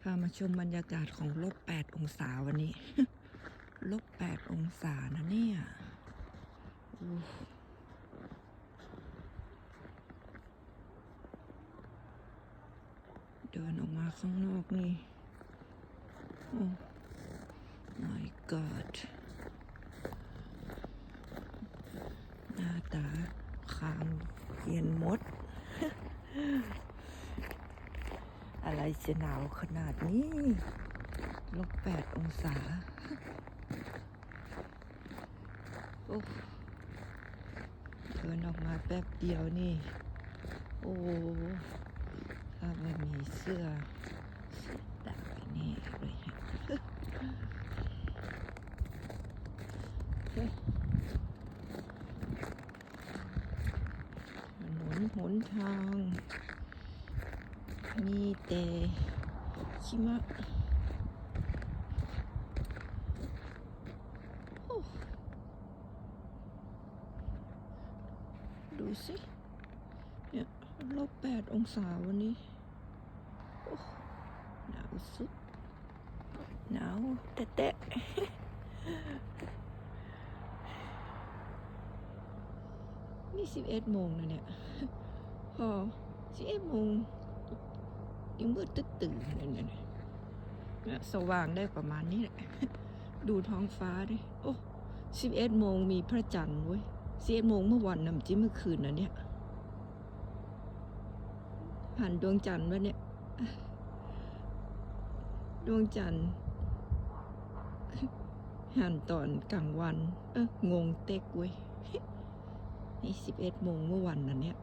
พามาชมบรรยากาศของลบแปดองศาวันนี้ ลบแปดองศานะเนี่ยเดินออกมาข้างนอกนี่ โอ้ my god หน้าตาคางเย็นมด อะไรจะหนาวขนาดนี้ ลบแปดองศา โอ้เดินออกมาแป๊บเดียวนี่ โอ้ถ้าไม่มีเสื้อเสียดนี่เลยฮะถนนหนทาง มีแต่ชิมะดูสิ เนี่ยลบแปดองศาวันนี้โอ้หนาวสุด หนาวแตะแตะนี่สิบเอ็ดโมงนะเนี่ย พอสิบเอ็ดโมง ยังมืดตึ๊ดตื่นเลยเนี่ยเนี่ยสว่างได้ประมาณนี้แหละ ดูท้องฟ้าดิโอ้สิบเอ็ดโมงมีพระจันทร์เว้ยสิบเอ็ดโมงเมื่อวันนะมนจิเมื่อคืนนะเนี่ยผ่านดวงจันทร์วะเนี่ย ดวงจันทร์หันตอนกลางวัน เอองงเต็กเว้ยนี่สิบเอ็ดโมงเมื่อวันนะเนี่ย